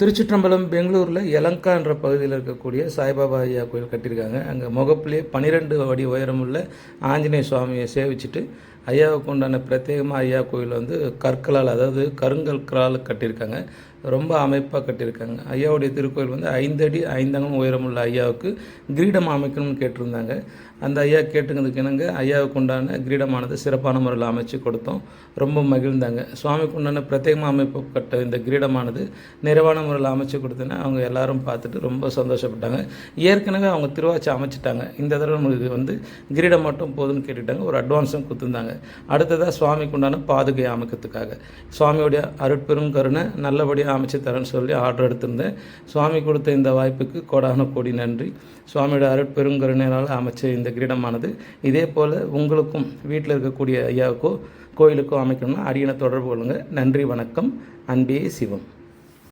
திருச்சிற்றம்பலம் பெங்களூரில் எலங்கா என்ற பகுதியில் இருக்கக்கூடிய சாய்பாபா ஐயா கோயில் கட்டியிருக்காங்க. அங்கே முகப்புலேயே பன்னிரெண்டு அடி உயரமுள்ள ஆஞ்சநேய சுவாமியை சேவிச்சுட்டு ஐயாவுக்கு உண்டான பிரத்யேகமாக ஐயா கோயில் வந்து கற்களால் அதாவது கருங்கற்களால் கட்டியிருக்காங்க. ரொம்ப அமைப்பாக கட்டியிருக்காங்க. ஐயாவுடைய திருக்கோயில் வந்து ஐந்தடி ஐந்தங்கம் உயரமுள்ள ஐயாவுக்கு கிரீடம் அமைக்கணும்னு கேட்டிருந்தாங்க. அந்த ஐயா கேட்டுங்கிறதுக்கு இணங்க ஐயாவுக்கு உண்டான கிரீடமானது சிறப்பான முறையில் அமைச்சு கொடுத்தோம். ரொம்ப மகிழ்ந்தாங்க. சுவாமிக்கு உண்டான பிரத்யேகமாக கட்ட இந்த கிரீடமானது நிறைவான முறையில் அமைச்சு கொடுத்தோன்னே அவங்க எல்லாரும் பார்த்துட்டு ரொம்ப சந்தோஷப்பட்டாங்க. ஏற்கனவே அவங்க திருவாச்சி அமைச்சிட்டாங்க. இந்த தடவை நமக்கு வந்து கிரீடம் மட்டும் போதும்னு கேட்டுட்டாங்க. ஒரு அட்வான்ஸும் கொடுத்துருந்தாங்க. அடுத்ததாக சுவாமிக்கு உண்டான பாதுகை அமைக்கிறதுக்காக. சுவாமியோடைய அருட்பெரும் கருணை நல்லபடியாக அமைச்சு தரேன்னு சொல்லி ஆர்டர் எடுத்திருந்தேன். சுவாமி கொடுத்த இந்த வாய்ப்புக்கு கோடான கோடி நன்றி. சுவாமியோட அருட்பெரும் கருணையினால் அமைச்ச இந்த கிரீடமானது. இதே போல் உங்களுக்கும் வீட்டில் இருக்கக்கூடிய ஐயாவுக்கோ கோயிலுக்கோ அமைக்கணும்னா அடியனை தொடர்பு கொள்ளுங்கள் நன்றி வணக்கம். அன்பே சிவம்.